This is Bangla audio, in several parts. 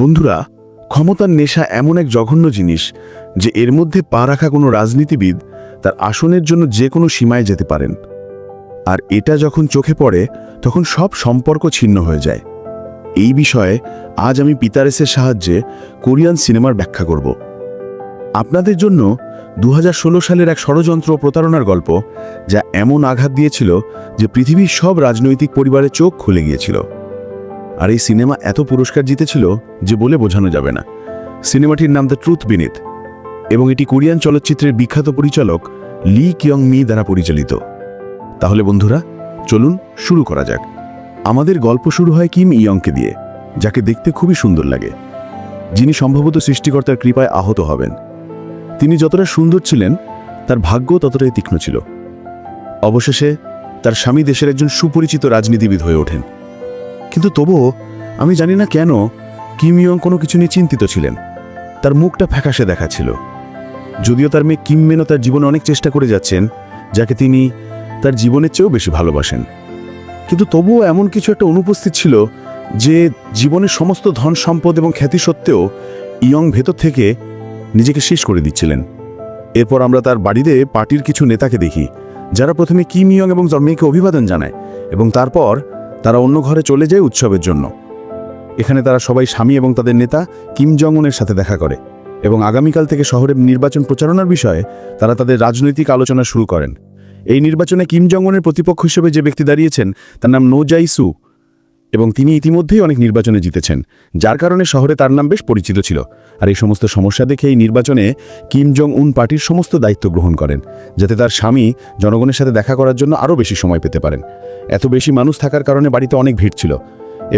বন্ধুরা, ক্ষমতার নেশা এমন এক জঘন্য জিনিস যে এর মধ্যে পা রাখা কোনো রাজনীতিবিদ তার আসনের জন্য যে কোনো সীমায় যেতে পারেন। আর এটা যখন চোখে পড়ে, তখন সব সম্পর্ক ছিন্ন হয়ে যায়। এই বিষয়ে আজ আমি পিতারেসের সাহায্যে কোরিয়ান সিনেমার ব্যাখ্যা করব। আপনাদের জন্য দু হাজার ষোলো সালের এক ষড়যন্ত্র প্রতারণার গল্প, যা এমন আঘাত দিয়েছিল যে পৃথিবীর সব রাজনৈতিক পরিবারের চোখ খুলে গিয়েছিল। আর এই সিনেমা এত পুরস্কার জিতেছিল যে বলে বোঝানো যাবে না। সিনেমাটির নাম দ্য ট্রুথ বিনিত এবং এটি কোরিয়ান চলচ্চিত্রের বিখ্যাত পরিচালক লি কিয়ং মি দ্বারা পরিচালিত। তাহলে বন্ধুরা, চলুন শুরু করা যাক। আমাদের গল্প শুরু হয় কিম ইয়ংকে দিয়ে, যাকে দেখতে খুবই সুন্দর লাগে। যিনি সম্ভবত সৃষ্টিকর্তার কৃপায় আহত হবেন। তিনি যতটা সুন্দর ছিলেন, তার ভাগ্য ততটাই তীক্ষ্ণ ছিল। অবশেষে তার স্বামী দেশের একজন সুপরিচিত রাজনীতিবিদ হয়ে ওঠেন। কিন্তু তবুও আমি জানি না কেন কিম ইয়ং কোনো কিছু নিয়ে চিন্তিত ছিলেন। তার মুখটা ফ্যাকাশে দেখাচ্ছিল। যদিও তার মেয়ে কিম মেনও তার জীবনে অনেক চেষ্টা করে যাচ্ছেন, যাকে তিনি তার জীবনের চেয়েও বেশি ভালোবাসেন। কিন্তু তবুও এমন কিছু একটা অনুপস্থিত ছিল যে জীবনের সমস্ত ধন সম্পদ এবং খ্যাতি সত্ত্বেও ইয়ং ভেতর থেকে নিজেকে শেষ করে দিচ্ছিলেন। এরপর আমরা তার বাড়িতে পার্টির কিছু নেতাকে দেখি, যারা প্রথমে কিম ইয়ং এবং মেয়েকে অভিবাদন জানায় এবং তারপর তারা অন্য ঘরে চলে যায় উৎসবের জন্য। এখানে তারা সবাই স্বামী এবং তাদের নেতা কিম জংনের সাথে দেখা করে এবং আগামীকাল থেকে শহরে নির্বাচন প্রচারণার বিষয়ে তারা তাদের রাজনৈতিক আলোচনা শুরু করেন। এই নির্বাচনে কিম জংনের প্রতিপক্ষ হিসেবে যে ব্যক্তি দাঁড়িয়েছেন, তার নাম নো জাই সু। এবং তিনি ইতিমধ্যেই অনেক নির্বাচনে জিতেছেন, যার কারণে শহরে তার নাম বেশ পরিচিত ছিল। আর এই সমস্ত সমস্যা দেখে এই নির্বাচনে কিম জং উন পার্টির সমস্ত দায়িত্ব গ্রহণ করেন, যাতে তার স্বামী জনগণের সাথে দেখা করার জন্য আরও বেশি সময় পেতে পারেন। এত বেশি মানুষ থাকার কারণে বাড়িতে অনেক ভিড় ছিল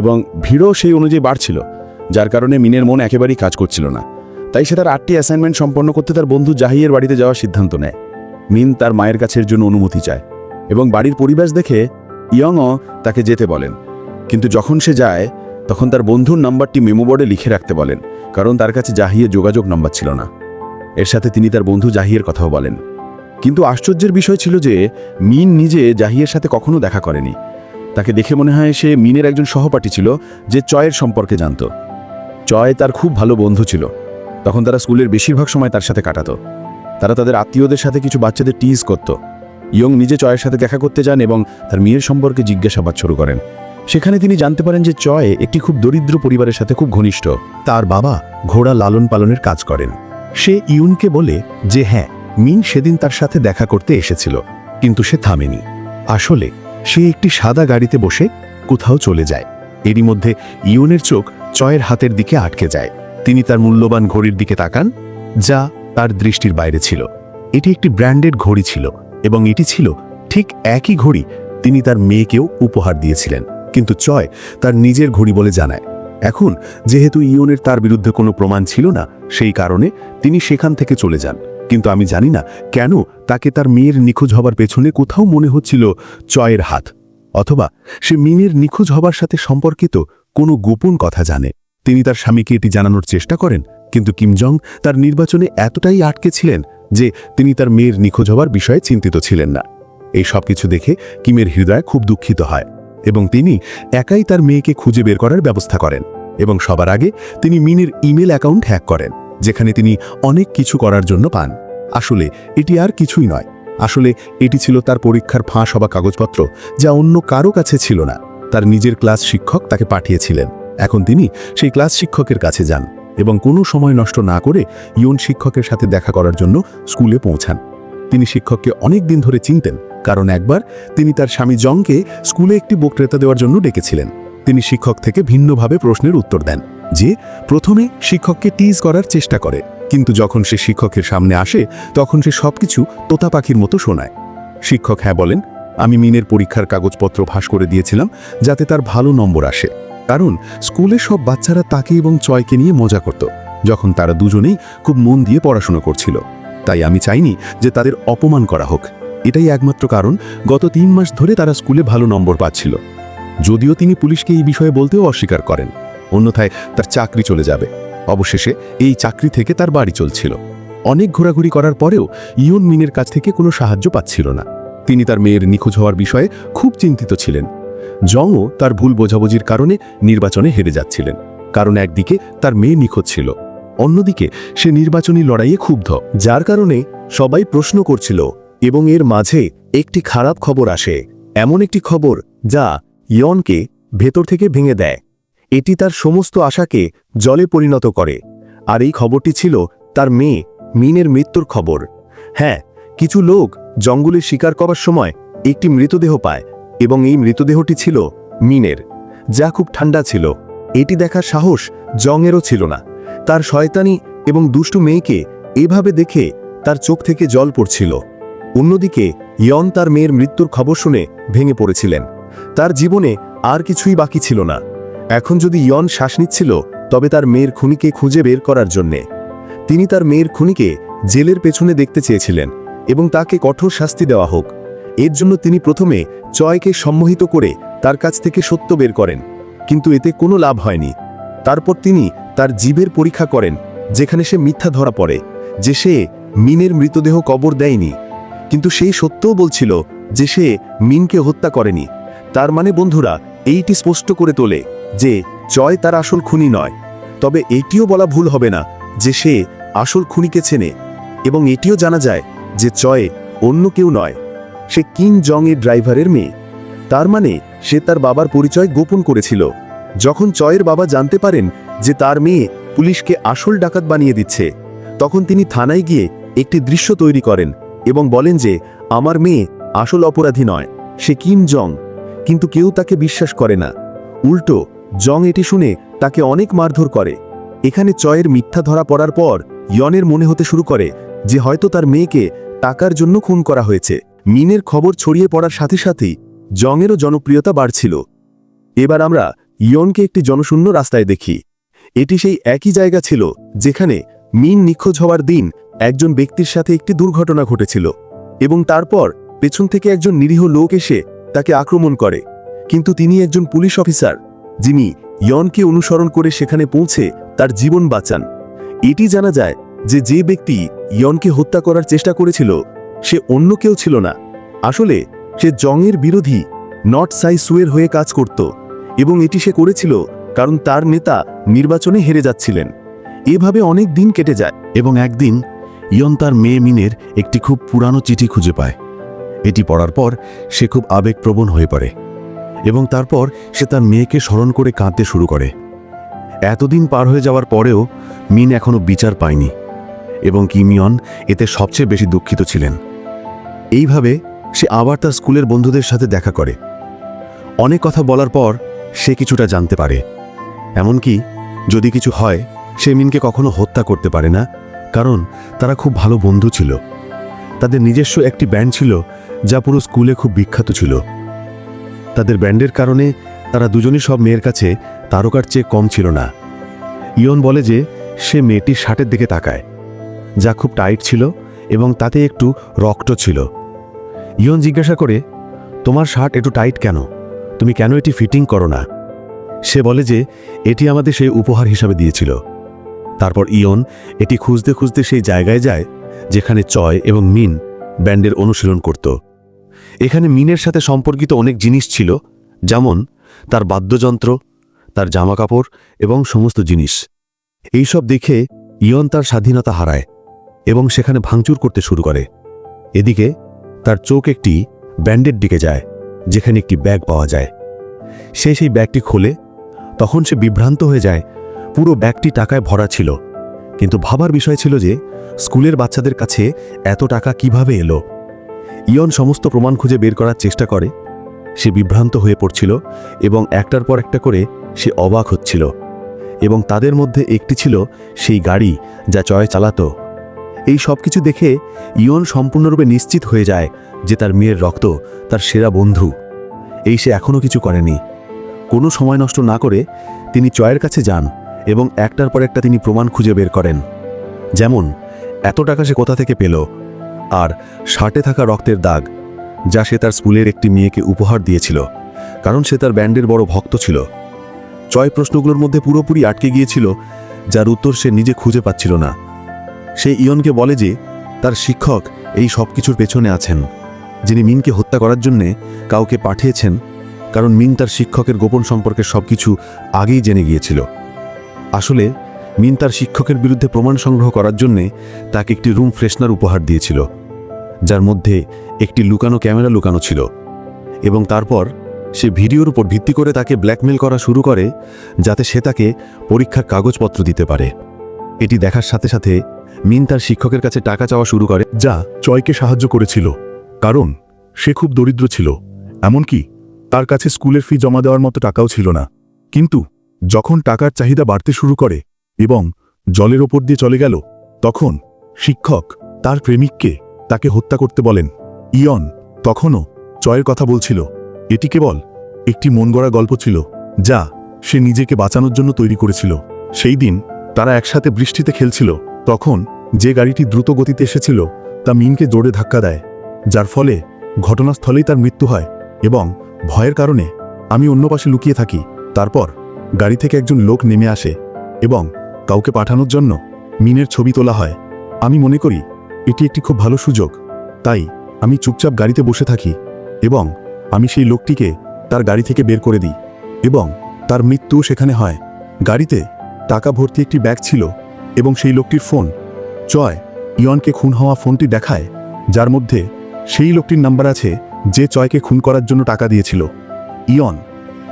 এবং ভিড়ও সেই অনুযায়ী বাড়ছিল, যার কারণে মিনের মন একেবারেই কাজ করছিল না। তাই সে তার আটটি অ্যাসাইনমেন্ট সম্পন্ন করতে তার বন্ধু জাহিয়ের বাড়িতে যাওয়ার সিদ্ধান্ত নেয়। মিন তার মায়ের কাছের জন্য অনুমতি চায় এবং বাড়ির পরিবেশ দেখে ইয়ংও তাকে যেতে বলেন। কিন্তু যখন সে যায়, তখন তার বন্ধুর নাম্বারটি মেমো বোর্ডে লিখে রাখতে বলেন, কারণ তার কাছে জাহিয়ের যোগাযোগ নাম্বার ছিল না। এর সাথে তিনি তার বন্ধু জাহিয়ের কথাও বলেন। কিন্তু আশ্চর্যের বিষয় ছিল যে, মিন নিজে জাহিয়ের সাথে কখনো দেখা করেনি। তাকে দেখে মনে হয় সে মিনের একজন সহপাঠী ছিল, যে চয়ের সম্পর্কে জানত। চয় তার খুব ভালো বন্ধু ছিল। তখন তারা স্কুলের বেশিরভাগ সময় তার সাথে কাটাতো। তারা তাদের আত্মীয়দের সাথে কিছু বাচ্চাদের টিজ করত। ইয়ং নিজে চয়ের সাথে দেখা করতে যান এবং তার মেয়ের সম্পর্কে জিজ্ঞাসাবাদ শুরু করেন। সেখানে তিনি জানতে পারেন যে চয় একটি খুব দরিদ্র পরিবারের সাথে খুব ঘনিষ্ঠ। তার বাবা ঘোড়া লালন পালনের কাজ করেন। সে ইউনকে বলে যে হ্যাঁ মিন সেদিন তার সাথে দেখা করতে এসেছিল, কিন্তু সে থামেনি। আসলে সে একটি সাদা গাড়িতে বসে কোথাও চলে যায়। এরই মধ্যে ইউনের চোখ চয়ের হাতের দিকে আটকে যায়। তিনি তার মূল্যবান ঘড়ির দিকে তাকান, যা তার দৃষ্টির বাইরে ছিল। এটি একটি ব্র্যান্ডেড ঘড়ি ছিল এবং এটি ছিল ঠিক একই ঘড়ি তিনি তার মেয়েকেও উপহার দিয়েছিলেন। কিন্তু চয় তার নিজের ঘড়ি বলে জানায়। এখন, যেহেতু ইয়নের তার বিরুদ্ধে কোনো প্রমাণ ছিল না, সেই কারণে তিনি সেখান থেকে চলে যান। কিন্তু আমি জানি না কেন তাকে তার মেয়ের নিখোঁজ হবার পেছনে কোথাও মনে হচ্ছিল চয়ের হাত, অথবা সে মিনের নিখোঁজ হবার সাথে সম্পর্কিত কোনো গোপন কথা জানে। তিনি তার স্বামীকে এটি জানানোর চেষ্টা করেন, কিন্তু কিম জং তার নির্বাচনে এতটাই আটকে ছিলেন যে তিনি তার মেয়ের নিখোঁজ হবার বিষয়ে চিন্তিত ছিলেন না। এই সব কিছু দেখে কিমের হৃদয় খুব দুঃখিত হয়। এবং তিনি একাই তার মেয়েকে খুঁজে বের করার ব্যবস্থা করেন এবং সবার আগে তিনি মিনের ইমেল অ্যাকাউন্ট হ্যাক করেন, যেখানে তিনি অনেক কিছু করার জন্য পান। আসলে এটি আর কিছুই নয়। আসলে এটি ছিল তার পরীক্ষার ফাঁস হওয়া কাগজপত্র যা অন্য কারও কাছে ছিল না। তার নিজের ক্লাস শিক্ষক তাকে পাঠিয়েছিলেন। এখন তিনি সেই ক্লাস শিক্ষকের কাছে যান এবং কোনো সময় নষ্ট না করে ইয়ন শিক্ষকের সাথে দেখা করার জন্য স্কুলে পৌঁছান। তিনি শিক্ষককে অনেক দিন ধরে চিনতেন কারণ একবার তিনি তার স্বামী জংকে স্কুলে একটি বক্তৃতা দেওয়ার জন্য ডেকেছিলেন। তিনি শিক্ষক থেকে ভিন্নভাবে প্রশ্নের উত্তর দেন, যে প্রথমে শিক্ষককে টিজ করার চেষ্টা করে, কিন্তু যখন সে শিক্ষকের সামনে আসে, তখন সে সবকিছু তোতা পাখির মতো শোনায়। শিক্ষক হ্যাঁ বলেন, আমি মিনের পরীক্ষার কাগজপত্র ভাস করে দিয়েছিলাম, যাতে তার ভালো নম্বর আসে। কারণ স্কুলে সব বাচ্চারা তাকে এবং চয়কে নিয়ে মজা করত, যখন তারা দুজনেই খুব মন দিয়ে পড়াশোনা করছিল। তাই আমি চাইনি যে তাদের অপমান করা হোক। এটাই একমাত্র কারণ, গত তিন মাস ধরে তারা স্কুলে ভালো নম্বর পাচ্ছিল। যদিও তিনি পুলিশকে এই বিষয়ে বলতেও অস্বীকার করেন। অন্যথায় তার চাকরি চলে যাবে। অবশেষে এই চাকরি থেকে তার বাড়ি চলছিল। অনেক ঘোরাঘুরি করার পরেও ইয়ন মিনের কাছ থেকে কোনো সাহায্য পাচ্ছিল না। তিনি তার মেয়ের নিখোঁজ হওয়ার বিষয়ে খুব চিন্তিত ছিলেন। জংও তার ভুল বোঝাবুঝির কারণে নির্বাচনে হেরে যাচ্ছিলেন, কারণ একদিকে তার মেয়ে নিখোঁজ ছিল, অন্যদিকে সে নির্বাচনী লড়াইয়ে ক্ষুব্ধ, যার কারণে সবাই প্রশ্ন করছিল এবং এর মাঝে একটি খারাপ খবর আসে। এমন একটি খবর যা ইয়নকে ভেতর থেকে ভেঙে দেয়। এটি তার সমস্ত আশাকে জলে পরিণত করে। আর এই খবরটি ছিল তার মেয়ে মিনের মৃত্যুর খবর। হ্যাঁ কিছু লোক জঙ্গলে শিকার করার সময় একটি মৃতদেহ পায় এবং এই মৃতদেহটি ছিল মিনের, যা খুব ঠান্ডা ছিল। এটি দেখার সাহস জংয়েরও ছিল না। তার শয়তানি এবং দুষ্টু মেয়েকে এভাবে দেখে তার চোখ থেকে জল পড়ছিল। অন্যদিকে, ইয়ন তার মেয়ের মৃত্যুর খবর শুনে ভেঙে পড়েছিলেন। তার জীবনে আর কিছুই বাকি ছিল না। এখন যদি ইয়ন শ্বাস নিচ্ছিল, তবে তার মেয়ের খুনিকে খুঁজে বের করার জন্যে। তিনি তার মেয়ের খুনিকে জেলের পেছনে দেখতে চেয়েছিলেন এবং তাকে কঠোর শাস্তি দেওয়া হোক। এর জন্য তিনি প্রথমে চয়কে সম্মোহিত করে তার কাছ থেকে সত্য বের করেন, কিন্তু এতে কোনো লাভ হয়নি। তারপর তিনি তার জীবের পরীক্ষা করেন, যেখানে সে মিথ্যা ধরা পড়ে, যে সে মিনের মৃতদেহ কবর দেয়নি। কিন্তু সেই সত্যও বলছিল যে সে মিনকে হত্যা করেনি। তার মানে বন্ধুরা, এইটি স্পষ্ট করে তোলে যে জয় তার আসল খুনি নয়। তবে এটিও বলা ভুল হবে না যে সে আসল খুনিকে চেনে এবং এটিও জানা যায় যে চয়ে অন্য কেউ নয়। সে কিং জং এর ড্রাইভারের মেয়ে। তার মানে সে তার বাবার পরিচয় গোপন করেছিল। যখন চয়ের বাবা জানতে পারেন যে তার মেয়ে পুলিশকে আসল ডাকাত বানিয়ে দিচ্ছে, তখন তিনি থানায় গিয়ে একটি দৃশ্য তৈরি করেন। এবং বলেন যে, আমার মেয়ে আসল অপরাধী নয়, সে কিম জং, কিন্তু কেউ তাকে বিশ্বাস করে না। উল্টো, জং এটি শুনে তাকে অনেক মারধর করে। এখানে চয়ের মিথ্যা ধরা পড়ার পর ইয়নের মনে হতে শুরু করে যে হয়তো তার মেয়েকে টাকার জন্য খুন করা হয়েছে। মিনের খবর ছড়িয়ে পড়ার সাথে সাথেই জংয়েরও জনপ্রিয়তা বাড়ছিল। এবার আমরা ইয়নকে একটি জনশূন্য রাস্তায় দেখি। এটি সেই একই জায়গা ছিল যেখানে মিন নিখোঁজ হওয়ার দিন একজন ব্যক্তির সাথে একটি দুর্ঘটনা ঘটেছিল এবং তারপর পেছন থেকে একজন নিরীহ লোক এসে তাকে আক্রমণ করে। কিন্তু তিনি একজন পুলিশ অফিসার, যিনি ইয়নকে অনুসরণ করে সেখানে পৌঁছে তার জীবন বাঁচান। এটি জানা যায় যে যে ব্যক্তি ইয়নকে হত্যা করার চেষ্টা করেছিল, সে অন্য কেউ ছিল না। আসলে সে জংয়ের বিরোধী নট সাই সুয়ের হয়ে কাজ করত এবং এটি সে করেছিল কারণ তার নেতা নির্বাচনে হেরে যাচ্ছিলেন। এভাবে অনেক দিন কেটে যায় এবং একদিন ইয়ন তার মেয়ে মিনের একটি খুব পুরানো চিঠি খুঁজে পায়। এটি পড়ার পর সে খুব আবেগপ্রবণ হয়ে পড়ে এবং তারপর সে তার মেয়েকে স্মরণ করে কাঁদতে শুরু করে। এতদিন পার হয়ে যাওয়ার পরেও মিন এখনও বিচার পায়নি এবং কিমিয়ন এতে সবচেয়ে বেশি দুঃখিত ছিলেন। এইভাবে সে আবার তার স্কুলের বন্ধুদের সাথে দেখা করে। অনেক কথা বলার পর সে কিছুটা জানতে পারে। এমনকি যদি কিছু হয়, সে মিনকে কখনো হত্যা করতে পারে না কারণ তারা খুব ভালো বন্ধু ছিল। তাদের নিজস্ব একটি ব্যান্ড ছিল, যা পুরো স্কুলে খুব বিখ্যাত ছিল। তাদের ব্যান্ডের কারণে তারা দুজনই সব মেয়ের কাছে তারকার চেয়ে কম ছিল না। ইয়ন বলে যে, সে মেয়েটির শার্টের দিকে তাকায়, যা খুব টাইট ছিল এবং তাতে একটু রক্ত ছিল। ইয়ন জিজ্ঞাসা করে, তোমার শার্ট একটু টাইট কেন? তুমি কেন এটি ফিটিং করো না? সে বলে যে, এটি আমাদের সেই উপহার হিসাবে দিয়েছিল। তারপর ইয়ন এটি খুঁজতে খুঁজতে সেই জায়গায় যায়, যেখানে চয় এবং মিন ব্যান্ডের অনুশীলন করত। এখানে মিনের সাথে সম্পর্কিত অনেক জিনিস ছিল, যেমন তার বাদ্যযন্ত্র, তার জামাকাপড় এবং সমস্ত জিনিস। এইসব দেখে ইয়ন তার স্বাধীনতা হারায় এবং সেখানে ভাঙচুর করতে শুরু করে। এদিকে তার চোখ একটি ব্যান্ডের দিকে যায়, যেখানে একটি ব্যাগ পাওয়া যায়। সে সেই ব্যাগটি খোলে, তখন সে বিভ্রান্ত হয়ে যায় পুরো ব্যাগটি টাকায় ভরা ছিল। কিন্তু ভাবার বিষয় ছিল যে, স্কুলের বাচ্চাদের কাছে এত টাকা কীভাবে এলো? ইয়ন সমস্ত প্রমাণ খুঁজে বের করার চেষ্টা করে। সে বিভ্রান্ত হয়ে পড়ছিল এবং একটার পর একটা করে সে অবাক হচ্ছিল। এবং তাদের মধ্যে একটি ছিল সেই গাড়ি যা চয় চালাত। এই সব কিছু দেখে ইয়ন সম্পূর্ণরূপে নিশ্চিত হয়ে যায় যে তার মেয়ের রক্ত তার সেরা বন্ধু। এই সে এখনও কিছু করেনি। কোনো সময় নষ্ট না করে তিনি চয়ের কাছে যান। এবং একটার পর একটা তিনি প্রমাণ খুঁজে বের করেন। যেমন, এত টাকা সে কোথা থেকে পেল? আর, শার্টে থাকা রক্তের দাগ, যা সে তার স্কুলের একটি মেয়েকে উপহার দিয়েছিল, কারণ সে তার ব্যান্ডের বড় ভক্ত ছিল। চয় প্রশ্নগুলোর মধ্যে পুরোপুরি আটকে গিয়েছিল, যার উত্তর সে নিজে খুঁজে পাচ্ছিল না। সে ইয়নকে বলে যে, তার শিক্ষক এই সব কিছুর পেছনে আছেন, যিনি মিনকে হত্যা করার জন্যে কাউকে পাঠিয়েছেন, কারণ মিন তার শিক্ষকের গোপন সম্পর্কে সবকিছু আগেই জেনে গিয়েছিল। আসলে, মিন তার শিক্ষকের বিরুদ্ধে প্রমাণ সংগ্রহ করার জন্যে তাকে একটি রুম ফ্রেশনার উপহার দিয়েছিল, যার মধ্যে একটি লুকানো ক্যামেরা লুকানো ছিল এবং তারপর সে ভিডিওর উপর ভিত্তি করে তাকে ব্ল্যাকমেল করা শুরু করে, যাতে সে তাকে পরীক্ষার কাগজপত্র দিতে পারে। এটি দেখার সাথে সাথে মিন তার শিক্ষকের কাছে টাকা চাওয়া শুরু করে, যা চয়কে সাহায্য করেছিল, কারণ সে খুব দরিদ্র ছিল। এমনকি তার কাছে স্কুলের ফি জমা দেওয়ার মতো টাকাও ছিল না। কিন্তু যখন টাকার চাহিদা বাড়তে শুরু করে এবং জলের ওপর দিয়ে চলে গেল, তখন শিক্ষক তার প্রেমিককে তাকে হত্যা করতে বলেন। ইয়ন তখনও চয়ের কথা বলছিল। এটি কেবল একটি মন গড়া গল্প ছিল, যা সে নিজেকে বাঁচানোর জন্য তৈরি করেছিল। সেই দিন তারা একসাথে বৃষ্টিতে খেলছিল। তখন যে গাড়িটি দ্রুত গতিতে এসেছিল, তা মিনকে জোরে ধাক্কা দেয়, যার ফলে ঘটনাস্থলেই তার মৃত্যু হয় এবং ভয়ের কারণে আমি অন্য পাশে লুকিয়ে থাকি। তারপর গাড়ি থেকে একজন লোক নেমে আসে এবং কাউকে পাঠানোর জন্য মিনের ছবি তোলা হয়। আমি মনে করি এটি একটি খুব ভালো সুযোগ। তাই আমি চুপচাপ গাড়িতে বসে থাকি এবং আমি সেই লোকটিকে তার গাড়ি থেকে বের করে দিই এবং তার মৃত্যু সেখানে হয়। গাড়িতে টাকা ভর্তি একটি ব্যাগ ছিল এবং সেই লোকটির ফোন। চয় ইয়নকে খুন হওয়া ফোনটি দেখায়, যার মধ্যে সেই লোকটির নাম্বার আছে যে চয়কে খুন করার জন্য টাকা দিয়েছিল। ইয়ন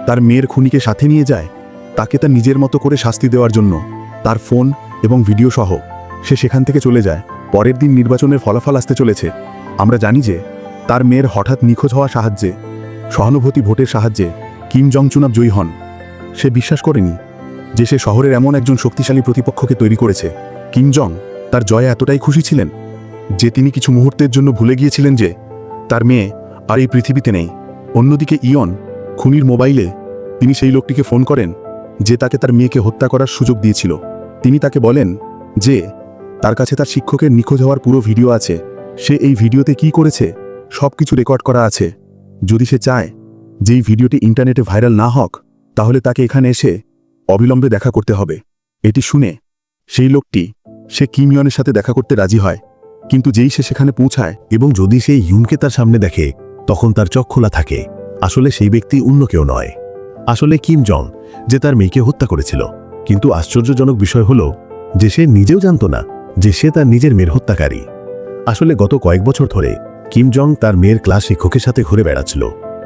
তার মেয়ের খুনিকে সাথে নিয়ে যায় তাকে তার নিজের মতো করে শাস্তি দেওয়ার জন্য তার ফোন এবং ভিডিও সহ সে সেখান থেকে চলে যায়। পরের দিন নির্বাচনের ফলাফল আসতে চলেছে। আমরা জানি যে তার মেয়ের হঠাৎ নিখোঁজ হওয়া সাহায্যে, সহানুভূতি ভোটের সাহায্যে কিম জং চুনাব জয়ী হন। সে বিশ্বাস করেনি যে সে শহরের এমন একজন শক্তিশালী প্রতিপক্ষকে তৈরি করেছে। কিম জং তার জয়ে এতটাই খুশি ছিলেন যে তিনি কিছু মুহূর্তের জন্য ভুলে গিয়েছিলেন যে তার মেয়ে আর এই পৃথিবীতে নেই। অন্যদিকে ইয়ন, খুনির মোবাইলে তিনি সেই লোকটিকে ফোন করেন যে তাকে তার মেয়েকে হত্যা করার সুযোগ দিয়েছিল। তিনি তাকে বলেন যে, তার কাছে তার শিক্ষকের নিখোঁজ হওয়ার পুরো ভিডিও আছে। সে এই ভিডিওতে কি করেছে? সব কিছু রেকর্ড করা আছে। যদি সে চায় যে এই ভিডিওটি ইন্টারনেটে ভাইরাল না হোক, তাহলে তাকে এখানে এসে অবিলম্বে দেখা করতে হবে। এটি শুনে সেই লোকটি সে কিমিয়নের সাথে দেখা করতে রাজি হয়। কিন্তু যেই সে সেখানে পৌঁছায় এবং যদি সে ইউনকে তার সামনে দেখে, তখন তার চোখ খোলা থাকে। আসলে সেই ব্যক্তি অন্য কেউ নয়। আসলে কিম জং, যে তার মেয়েকে হত্যা করেছিল। কিন্তু আশ্চর্যজনক বিষয় হল, যে সে নিজেও জানত না যে সে তার নিজের মেয়ের হত্যাকারী। আসলে গত কয়েক বছর ধরে, কিম জং তার মেয়ের ক্লাস শিক্ষকের সাথে ঘুরে বেড়াচ্ছিল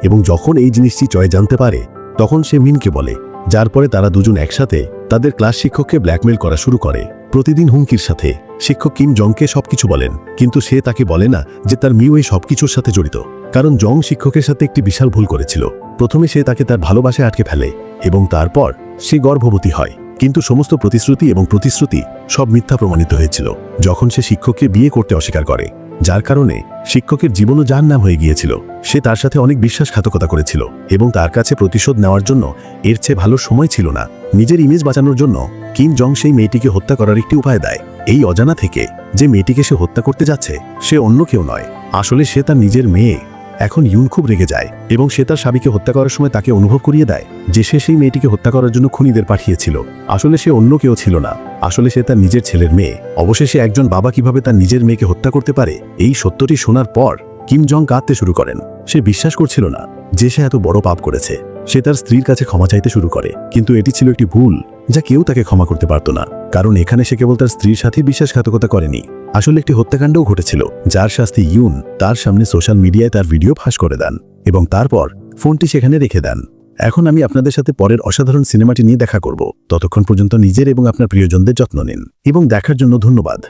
এবং যখন এই জিনিসটি চয় জানতে পারে, তখন সে মিনকে বলে, যার পরে তারা দুজন একসাথে তাদের ক্লাস শিক্ষককে ব্ল্যাকমেল করা শুরু করে, প্রতিদিন হুমকির সাথে। শিক্ষক কিম জংকে সবকিছু বলেন, কিন্তু সে তাকে বলে না যে তার মেয়েও এই সবকিছুর সাথে জড়িত। কারণ জং শিক্ষকের সাথে একটি বিশাল ভুল করেছিল। প্রথমে সে তাকে তার ভালোবাসায় আটকে ফেলে, এবং তারপর সে গর্ভবতী হয়। কিন্তু সমস্ত প্রতিশ্রুতি এবং প্রতিশ্রুতি সব মিথ্যা প্রমাণিত হয়েছিল, যখন সে শিক্ষককে বিয়ে করতে অস্বীকার করে। যার কারণে শিক্ষকের জীবনও যার নাম হয়ে গিয়েছিল। সে তার সাথে অনেক বিশ্বাসঘাতকতা করেছিল, এবং তার কাছে প্রতিশোধ নেওয়ার জন্য এর চেয়ে ভালো সময় ছিল না। নিজের ইমেজ বাঁচানোর জন্য কিম জং সেই মেয়েটিকে হত্যা করার একটি উপায় দেয়। এই অজানা থেকে যে মেয়েটিকে সে হত্যা করতে যাচ্ছে, সে অন্য কেউ নয়। আসলে সে তার নিজের মেয়ে। এখন ইউন খুব রেগে যায় এবং সে তার স্বামীকে হত্যা করার সময় তাকে অনুভব করিয়ে দেয় যে সে সেই মেয়েটিকে হত্যা করার জন্য খুনিদের পাঠিয়েছিল। আসলে সে অন্য কেউ ছিল না। আসলে সে তার নিজের ছেলের মেয়ে। অবশেষে একজন বাবা কীভাবে তার নিজের মেয়েকে হত্যা করতে পারে, এই সত্যটি শোনার পর কিম জং কাঁদতে শুরু করেন। সে বিশ্বাস করছিল না যে সে এত বড় পাপ করেছে। সে তার স্ত্রীর কাছে ক্ষমা চাইতে শুরু করে। কিন্তু এটি ছিল একটি ভুল যা কেউ তাকে ক্ষমা করতে পারত না। কারণ এখানে সে কেবল তার স্ত্রীর সাথে বিশ্বাসঘাতকতা করেনি। আসলে একটি হত্যাকাণ্ডও ঘটেছিল, যার শাস্তি ইউন তার সামনে সোশ্যাল মিডিয়ায় তার ভিডিও ফাঁস করে দেন এবং তারপর ফোনটি সেখানে রেখে দেন। এখন আমি আপনাদের সাথে পরের অসাধারণ সিনেমাটি নিয়ে দেখা করব। ততক্ষণ পর্যন্ত নিজের এবং আপনার প্রিয়জনদের যত্ন নিন এবং দেখার জন্য ধন্যবাদ।